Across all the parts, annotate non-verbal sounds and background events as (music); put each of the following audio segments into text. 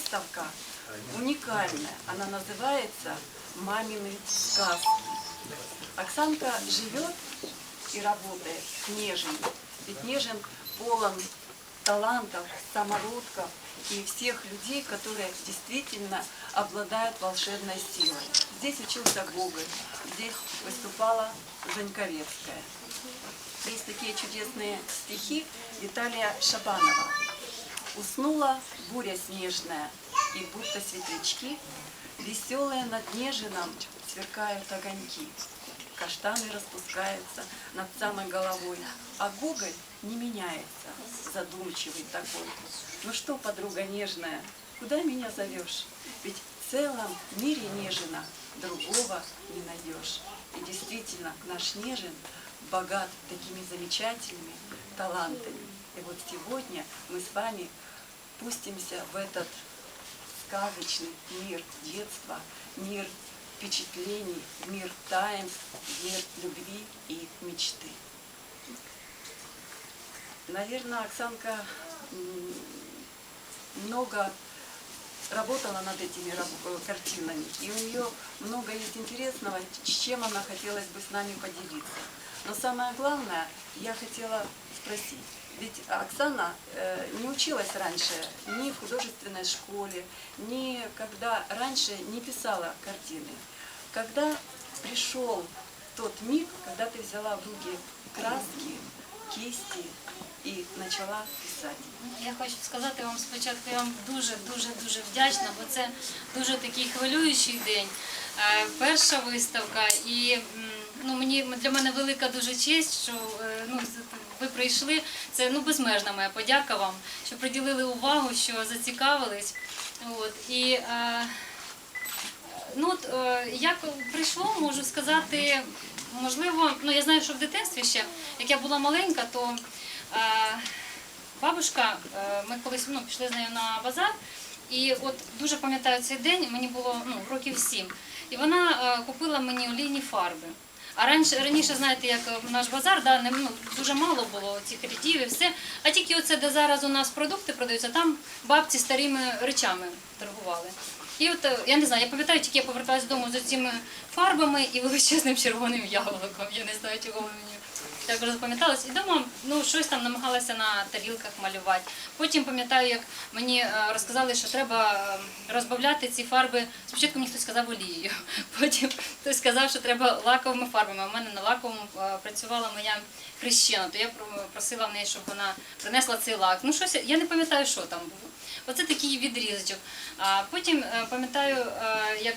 выставка уникальная. Она называется «Мамины сказки». Оксанка живет и работает в Нежине. Ведь Нежин полон талантов, самородков и всех людей, которые действительно обладают волшебной силой. Здесь учился Гоголь, здесь выступала Заньковецкая. Есть такие чудесные стихи Виталия Шабанова. Уснула буря снежная, и будто светлячки, Веселые над Нежином сверкают огоньки. Каштаны распускаются над самой головой, а Гоголь не меняется, задумчивый такой. Ну что, подруга нежная, куда меня зовешь? Ведь в целом мире Нежина другого не найдешь. И действительно, наш Нежин богат такими замечательными талантами. И вот сегодня мы с вами пустимся в этот сказочный мир детства, мир впечатлений, мир таинств, мир любви и мечты. Наверное, Оксанка много работала над этими э, картинами, и у нее много есть интересного, чем она хотелось бы с нами поделиться. Но самое главное, я хотела спросить, ведь Оксана э, не училась раньше ни в художественной школе, ни когда раньше не писала картины. Когда пришел тот миг, когда ты взяла в руки краски, кисти и начала писать. Я хочу сказати вам спочатку, я вам дуже дуже вдячна, бо це дуже такий хвилюючий день. Е, Перша виставка, і ну мені для мене велика дуже честь, що е, ну ви прийшли. Це ну безмежна моя подяка вам, що приділили увагу, що зацікавились. От і е, ну от як прийшло, можу сказати, можливо, ну я знаю, що в дитинстві ще, як я була маленька, то е, бабушка, е, ми колись ну, пішли з нею на базар, і от дуже пам'ятаю цей день, мені було ну, років сім. І вона е, купила мені олійні фарби. А раніше, раніше, знаєте, як наш базар, да, не, ну, дуже мало було цих рядів і все. А тільки оце, де зараз у нас продукти продаються, там бабці старими речами торгували. І от е, я не знаю, я пам'ятаю, тільки я поверталась додому з цими фарбами і величезним червоним яблуком. Я не знаю, чого мені так запам'яталось. І дома ну, щось там намагалася на тарілках малювати. Потім пам'ятаю, як мені е, розказали, що треба е, розбавляти ці фарби. Спочатку мені хтось сказав олією, (laughs) потім хтось сказав, що треба лаковими фарбами. У мене на лаковому е, працювала моя хрещена, то я просила в неї, щоб вона принесла цей лак. Ну, щось, я не пам'ятаю, що там було. Оце такий відрізочок. А потім пам'ятаю, як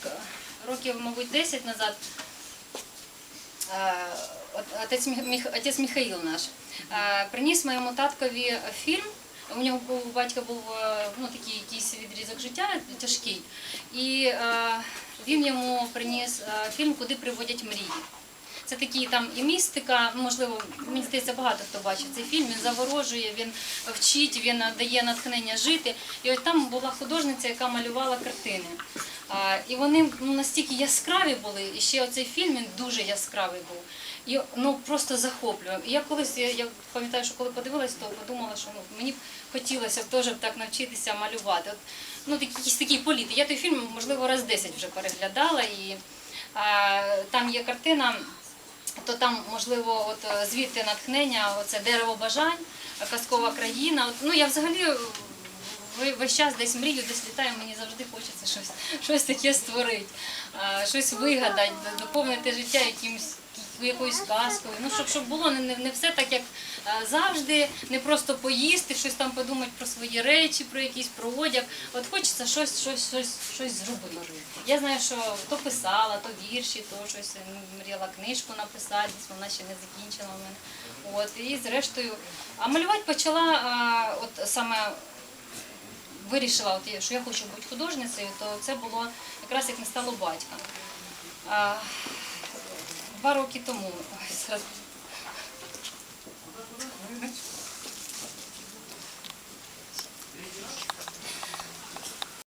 років, мабуть, 10 назад отець, Михаїл наш приніс моєму таткові фільм. У нього був у батька був е, ну, такий якийсь відрізок життя тяжкий. І е, він йому приніс е, фільм Куди приводять мрії. Це такий там і містика, можливо, мені здається, багато хто бачив цей фільм. Він заворожує, він вчить, він дає натхнення жити. І от там була художниця, яка малювала картини. І вони ну, настільки яскраві були, і ще оцей фільм він дуже яскравий був. І ну просто захоплював. І я колись, я, я пам'ятаю, що коли подивилась, то подумала, що ну, мені б хотілося б теж так навчитися малювати. От, ну, такі, якісь такі політи. Я той фільм, можливо, раз 10 вже переглядала, і а, там є картина то там, можливо, от е, звідти натхнення, оце дерево бажань, казкова країна. От, ну я взагалі е, весь час десь мрію, десь літаю, мені завжди хочеться щось, щось таке створити, е, щось вигадати, доповнити життя якимось. Якоюсь казкою, ну щоб, щоб було не, не, все так, як е, завжди, не просто поїсти, щось там подумати про свої речі, про якийсь про одяг. От хочеться щось, щось, щось, щось зробити. Я знаю, що то писала, то вірші, то щось м, мріяла книжку написати, вона ще не закінчила в мене. От і зрештою, а малювати почала а, от саме. Вирішила, от, що я хочу бути художницею, то це було якраз як не стало батька. Два роки тому. Ой.